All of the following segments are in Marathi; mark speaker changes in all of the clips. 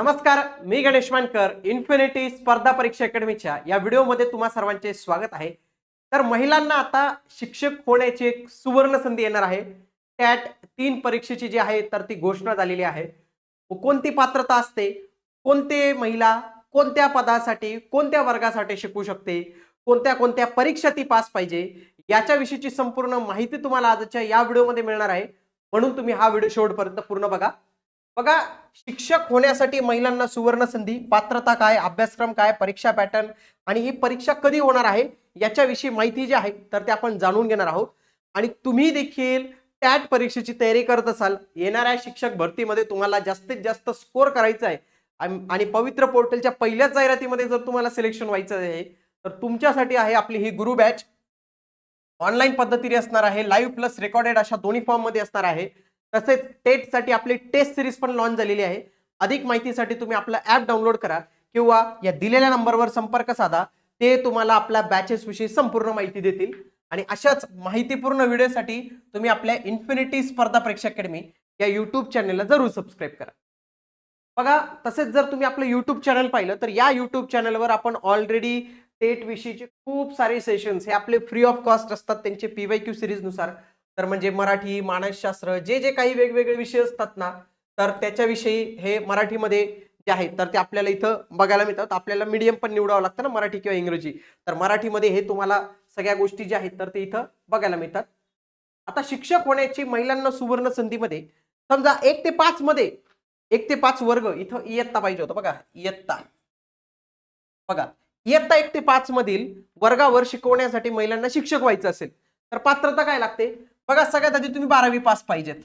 Speaker 1: नमस्कार मी गणेश मानकर इन्फिनिटी स्पर्धा परीक्षा अकॅडमीच्या या व्हिडिओमध्ये तुम्हा सर्वांचे स्वागत आहे. तर महिलांना आता शिक्षक होण्याची एक सुवर्ण संधी येणार आहे. टॅट तीन परीक्षेची जी आहे तर ती घोषणा झालेली आहे. कोणती पात्रता असते? कोणते महिला कोणत्या पदासाठी कोणत्या वर्गासाठी शिकू शकते? कोणत्या कोणत्या परीक्षा ती पास पाहिजे? याच्याविषयीची संपूर्ण माहिती तुम्हाला आजच्या या व्हिडिओमध्ये मिळणार आहे. म्हणून तुम्ही हा व्हिडिओ शेवटपर्यंत पूर्ण बघा. बघा शिक्षक होण्यासाठी महिलांना सुवर्ण संधी पात्रता काय अभ्यासक्रम काय परीक्षा पॅटर्न आणि ही परीक्षा कधी होणार आहे याच्याविषयी माहिती जी आहे तर ते आपण जाणून घेणार आहोत. आणि तुम्ही देखील टॅट परीक्षेची तयारी करत असाल येणाऱ्या शिक्षक भरतीमध्ये तुम्हाला जास्तीत जास्त स्कोर करायचा आहे. आणि पवित्र पोर्टलच्या पहिल्याच जाहिरातीमध्ये जर तुम्हाला सिलेक्शन व्हायचं आहे तर तुमच्यासाठी आहे आपली ही गुरु बॅच ऑनलाईन पद्धतीने असणार आहे लाईव्ह प्लस रेकॉर्डेड अशा दोन्ही फॉर्ममध्ये असणार आहे. तसेच टेटसाठी आपली टेस्ट सिरीज पण लॉन्च झालेली आहे. अधिक माहितीसाठी तुम्ही आपलं ॲप डाउनलोड करा किंवा या दिलेल्या नंबरवर संपर्क साधा. ते तुम्हाला आपल्या बॅचेस विषयी संपूर्ण माहिती देतील. आणि अशाच माहितीपूर्ण व्हिडिओसाठी तुम्ही आपल्या इन्फिनिटी स्पर्धा परीक्षा अकॅडमी या यूट्यूब चॅनलला जरूर सबस्क्राईब करा. बघा तसेच जर तुम्ही आपलं यूट्यूब चॅनल पाहिलं तर या यूट्यूब चॅनलवर आपण ऑलरेडी टेट विषयीचे खूप सारे सेशन्स हे आपले फ्री ऑफ कॉस्ट असतात. त्यांचे पीवाय क्यू सिरीजनुसार तर म्हणजे मराठी मानसशास्त्र जे जे काही वेगवेगळे विषय असतात ना तर त्याच्याविषयी हे मराठीमध्ये जे आहेत तर ते आपल्याला इथं बघायला मिळतात. आपल्याला मीडियम पण निवडावं लागतं ना मराठी किंवा इंग्रजी. तर मराठीमध्ये हे तुम्हाला सगळ्या गोष्टी ज्या आहेत तर ते इथं बघायला मिळतात. आता शिक्षक होण्याची महिलांना सुवर्ण संधीमध्ये समजा एक ते पाच मध्ये एक ते पाच वर्ग इथं इयत्ता पाहिजे होतं बघा. इयत्ता. बघा. इयत्ता एक ते पाच मधील वर्गावर शिकवण्यासाठी महिलांना शिक्षक व्हायचं असेल तर पात्रता काय लागते? बघा सगळ्यात आधी तुम्ही बारावी पास पाहिजेत.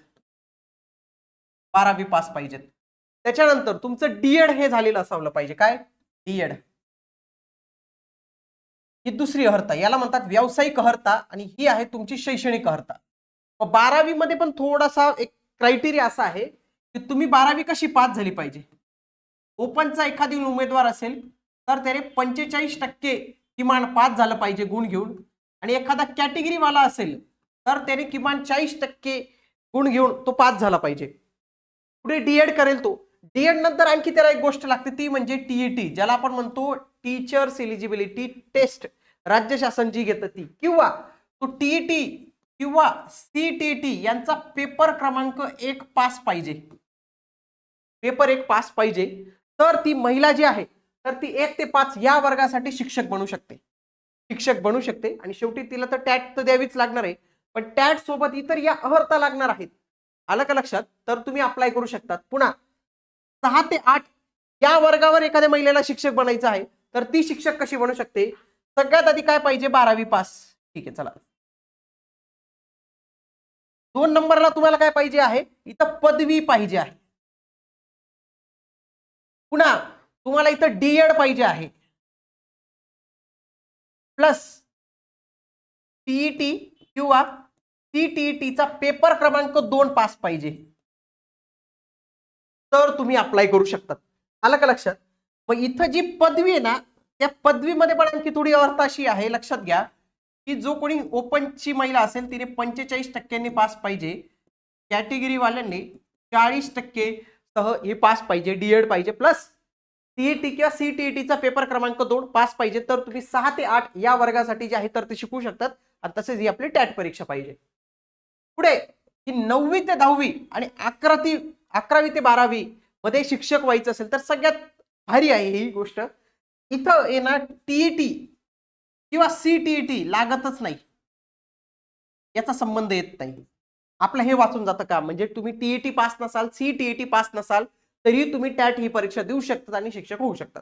Speaker 1: बारावी पास पाहिजेत. त्याच्यानंतर तुमचं डीएड हे झालेलं असावलं पाहिजे. काय? डीएड ही दुसरी अर्हता याला म्हणतात व्यावसायिक अर्हता आणि ही आहे तुमची शैक्षणिक अर्हता बारावी मध्ये पण थोडासा एक क्रायटेरिया असा आहे की तुम्ही बारावी कशी पास झाली पाहिजे? ओपनचा एखादी उमेदवार असेल तर त्याने पंचेचाळीस टक्के किमान पास झालं पाहिजे गुण घेऊन. आणि एखादा कॅटेगरीवाला असेल तर त्याने किमान चाळीस टक्के गुण घेऊन तो पास झाला पाहिजे. पुढे डीएड करेल तो. डीएड नंतर आणखी त्याला एक गोष्ट लागते ती म्हणजे टीईटी ज्याला आपण म्हणतो टीचर्स एलिजिबिलिटी टेस्ट राज्य शासन जी घेतं ती. किंवा तो टीईटी किंवा सीटीटी यांचा पेपर क्रमांक एक पास पाहिजे. पेपर एक पास पाहिजे. तर ती महिला जी आहे तर ती एक ते पाच या वर्गासाठी शिक्षक बनू शकते. शिक्षक बनू शकते. आणि शेवटी तिला तर टॅट तर द्यावीच लागणार आहे. पण टॅट सोबत इतर या अहर्ता लागणार आहेत. आलं का लक्षात? तर तुम्ही अप्लाय करू शकतात. पुन्हा सहा ते आठ या वर्गावर एखाद्या महिलेला शिक्षक बनायचं आहे तर ती शिक्षक कशी बनू शकते? सगळ्यात आधी काय पाहिजे? बारावी पास. ठीक आहे चला. दोन नंबरला तुम्हाला काय पाहिजे आहे? इथं पदवी पाहिजे आहे. पुन्हा तुम्हाला इथं डीएड पाहिजे आहे. प्लस टीईटी किंवा सीटीईटीचा पेपर क्रमांक दोन पास पाहिजे. तर तुम्ही अप्लाय करू शकतात. आलं का लक्षात? मग इथं जी पदवी आहे ना त्या पदवीमध्ये पण आणखी थोडी अर्थ अशी आहे लक्षात घ्या की जो कोणी ओपनची महिला असेल तिने पंचेचाळीस टक्क्यांनी पास पाहिजे. कॅटेगरीवाल्यांनी चाळीस टक्के सह हे पास पाहिजे डीएड पाहिजे. प्लस सीईटी किंवा सीटीईटीचा पेपर क्रमांक दोन पास पाहिजे. तर तुम्ही सहा ते आठ या वर्गासाठी जे आहे तर ते शिकू शकतात. आणि तसेच ही आपली टॅट परीक्षा पाहिजे. पुढे ही नववी ते दहावी आणि अकरा ती अकरावी ते बारावी मध्ये शिक्षक व्हायचं असेल तर सगळ्यात भारी आहे ही गोष्ट. इथं येणार टीईटी किंवा सीटीईटी लागतच नाही. याचा संबंध येत नाही. आपलं हे वाचून जातं का म्हणजे तुम्ही टीईटी पास नसाल सीटीईटी पास नसाल तरी तुम्ही टॅट ही परीक्षा देऊ शकतात आणि शिक्षक होऊ शकतात.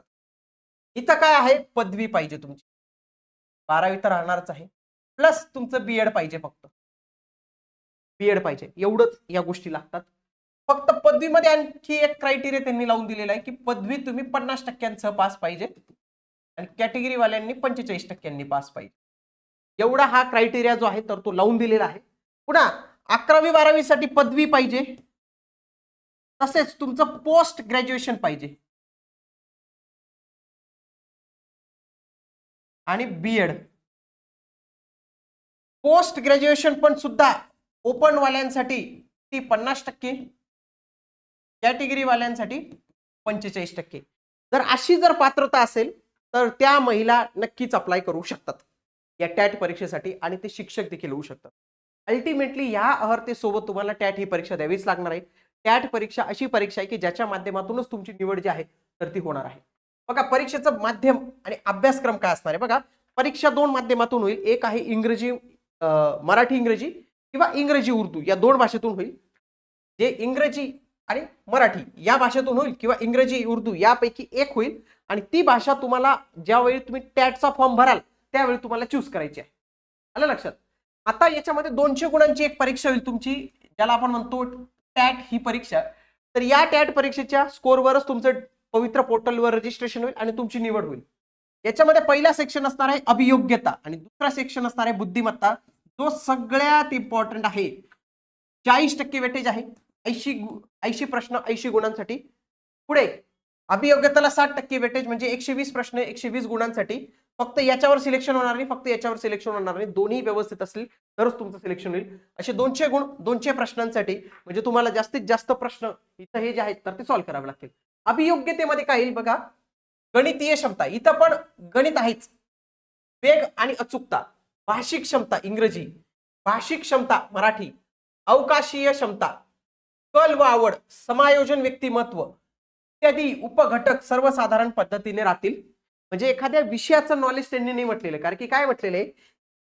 Speaker 1: इथं काय आहे? पदवी पाहिजे तुमची. बारावी तर राहणारच आहे. प्लस तुमचं बीएड पाहिजे फक्त. बीएड पाहिजे. एवढंच या गोष्टी लागतात. फक्त पदवीमध्ये आणखी एक क्रायटेरिया त्यांनी लावून दिलेला आहे की पदवी तुम्ही पन्नास टक्क्यांसह पास पाहिजे आणि कॅटेगरीवाल्यांनी पंचेचाळीस टक्क्यांनी पास पाहिजे. एवढा हा क्रायटेरिया जो आहे तर तो लावून दिलेला आहे. पुन्हा अकरावी बारावीसाठी पदवी पाहिजे. तसेच तुमचं पोस्ट ग्रॅज्युएशन पाहिजे. आणि बीएड पोस्ट ग्रॅज्युएशन पण सुद्धा ओपन वाल्यांसाठी ती पन्नास टक्के कॅटेगरीवाल्यांसाठी पंचेचाळीस टक्के. जर अशी जर पात्रता असेल तर त्या महिला नक्कीच अप्लाय करू शकतात. या टॅट परीक्षेसाठी आणि ते शिक्षक देखील होऊ शकतात. अल्टिमेटली या अहर्तेसोबत तुम्हाला टॅट ही परीक्षा द्यावीच लागणार आहे. टॅट परीक्षा अशी परीक्षा आहे की ज्याच्या माध्यमातूनच तुमची निवड जी आहे तर ती होणार आहे. बघा परीक्षेचं माध्यम आणि अभ्यासक्रम काय असणार आहे? बघा परीक्षा दोन माध्यमातून होईल. एक आहे इंग्रजी मराठी इंग्रजी किंवा इंग्रजी उर्दू या दोन भाषेतून होईल. जे इंग्रजी आणि मराठी या भाषेतून होईल किंवा इंग्रजी उर्दू यापैकी एक होईल. आणि ती भाषा तुम्हाला ज्यावेळी तुम्ही टॅटचा फॉर्म भराल त्यावेळी तुम्हाला चूज करायची आहे. आलं लक्षात? आता याच्यामध्ये दोनशे गुणांची एक परीक्षा होईल तुमची ज्याला आपण म्हणतो टॅट ही परीक्षा. तर या टॅट परीक्षेच्या स्कोरवरच तुमचं पवित्र पोर्टलवर रजिस्ट्रेशन होईल आणि तुमची निवड होईल. याच्यामध्ये पहिला सेक्शन असणार आहे अभियोग्यता आणि दुसरा सेक्शन असणार आहे बुद्धिमत्ता. जो सगळ्यात इम्पॉर्टंट आहे. चाळीस टक्के वेटेज आहे. ऐंशी ऐंशी प्रश्न ऐंशी गुणांसाठी. पुढे अभियोग्यताला साठ टक्के वेटेज म्हणजे एकशे वीस प्रश्न एकशे वीस गुणांसाठी. फक्त याच्यावर सिलेक्शन होणार नाही. फक्त याच्यावर सिलेक्शन होणार नाही. दोन्ही व्यवस्थित असतील तरच तुमचं सिलेक्शन होईल. असे दोनशे गुण दोनशे प्रश्नांसाठी म्हणजे तुम्हाला जास्तीत जास्त प्रश्न इथं हे जे आहेत तर ते सॉल्व्ह करावे लागतील. अभियोग्यतेमध्ये काय येईल बघा? गणितीय क्षमता. इथं पण गणित आहेच. वेग आणि अचूकता. भाषिक क्षमता इंग्रजी. भाषिक क्षमता मराठी. अवकाशीय क्षमता. कल व आवड समायोजन व्यक्तिमत्व. इत्यादी उपघटक सर्वसाधारण पद्धतीने राहतील. म्हणजे एखाद्या विषयाचं नॉलेज त्यांनी नाही म्हटलेलं. कारण की काय म्हटलेलं आहे?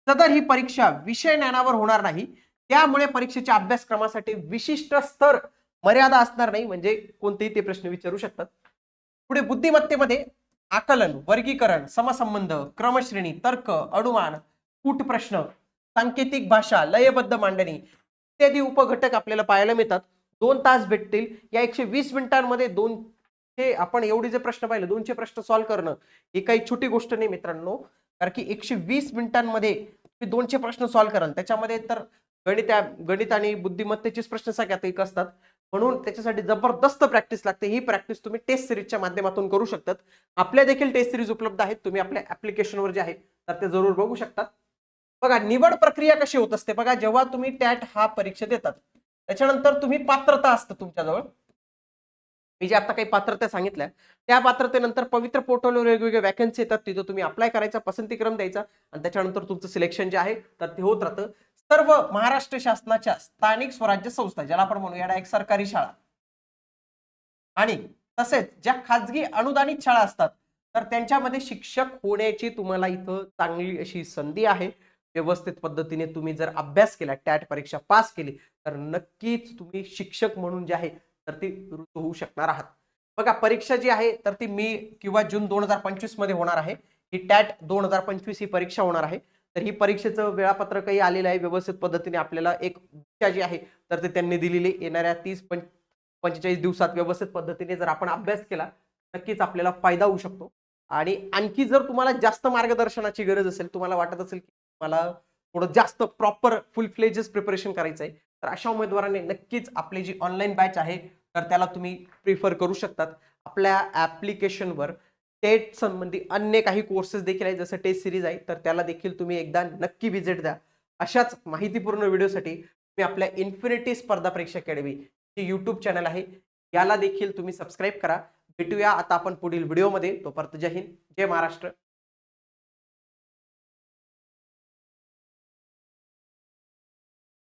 Speaker 1: सदर ही परीक्षा विषय ज्ञानावर होणार नाही. त्यामुळे परीक्षेच्या अभ्यासक्रमासाठी विशिष्ट स्तर मर्यादा असणार नाही. म्हणजे कोणतेही ते प्रश्न विचारू शकतात. पुढे बुद्धिमत्तेमध्ये आकलन वर्गीकरण समसंबंध क्रमश्रेणी तर्क अनुमान कूट प्रश्न सांकेतिक भाषा लयबद्ध मांडणी इत्यादी उपघटक आपल्याला पाहायला मिळतात. दोन तास भेटतील. या एकशे वीस मिनिटांमध्ये दोन हे आपण एवढे जे प्रश्न पाहिले दोनशे प्रश्न सॉल्व्ह करणं ही काही छोटी गोष्ट नाही मित्रांनो. कारण की एकशे वीस मिनिटांमध्ये तुम्ही दोनशे प्रश्न सॉल्व्ह कराल. त्याच्यामध्ये तर गणित गणित आणि बुद्धिमत्तेचेच प्रश्न सगळ्यात एक असतात. म्हणून त्याच्यासाठी जबरदस्त प्रॅक्टिस लागते. ही प्रॅक्टिस तुम्ही टेस्ट सिरीजच्या माध्यमातून करू शकतात. आपल्या देखील टेस्ट सिरीज उपलब्ध आहेत. तुम्ही आपल्या ऍप्लिकेशनवर जे आहे तर ते जरूर बघू शकतात. बघा निवड प्रक्रिया कशी होत असते? बघा जेव्हा तुम्ही टॅट हा परीक्षा देतात त्याच्यानंतर तुम्ही पात्रता असतं तुमच्याजवळ. मी जे आता काही पात्रता सांगितल्या त्या पात्रतेनंतर पवित्र पोर्टलवर वेगवेगळे वॅकन्सी येतात तिथं तुम्ही अप्लाय करायचा पसंतीक्रम द्यायचा आणि त्याच्यानंतर तुमचं सिलेक्शन जे आहे तर ते होत राहतं. सर्व महाराष्ट्र शासनाच्या स्थानिक स्वराज्य संस्था ज्याला आपण म्हणूया एक सरकारी शाळा. आणि तसेच ज्या खाजगी अनुदानित शाळा असतात तर त्यांच्यामध्ये शिक्षक होण्याची तुम्हाला इथं चांगली अशी संधी आहे. व्यवस्थित पद्धतीने तुम्ही जर अभ्यास केला टॅट परीक्षा पास केली तर नक्कीच तुम्ही शिक्षक म्हणून जे आहे तर ती रुजू होऊ शकणार आहात. बघा परीक्षा जी आहे तर ती मे किंवा जून दोन हजार पंचवीसमध्ये होणार आहे. ही टॅट दोन हजार पंचवीस ही परीक्षा होणार आहे. तर ही परीक्षेचं वेळापत्रकही आलेलं आहे. व्यवस्थित पद्धतीने आपल्याला एक दिशा जी आहे तर ते त्यांनी दिलेली येणाऱ्या तीस पंच पंचेचाळीस दिवसात व्यवस्थित पद्धतीने जर आपण अभ्यास केला नक्कीच आपल्याला फायदा होऊ शकतो. आणि आणखी जर तुम्हाला जास्त मार्गदर्शनाची गरज असेल तुम्हाला वाटत असेल की मला थोडं जास्त प्रॉपर फुल फ्लेजेस प्रिपरेशन करायचं आहे तर अशा उमेदवाराने नक्कीच आपली जी ऑनलाईन बॅच आहे तर त्याला तुम्ही प्रिफर करू शकतात. आपल्या ॲप्लिकेशनवर टेट संबंधी अन्य काही कोर्सेस देखील आहेत जसं टेस्ट सिरीज आहे तर त्याला देखील तुम्ही एकदा नक्की व्हिजिट द्या. अशाच माहितीपूर्ण व्हिडिओसाठी तुम्ही आपल्या इन्फिनिटी स्पर्धा परीक्षा अकॅडमी हे यूट्यूब चॅनल आहे. याला देखील तुम्ही सबस्क्राईब करा. भेटूया आता आपण पुढील व्हिडिओमध्ये तोपर्यंत जय हिंद जय महाराष्ट्र.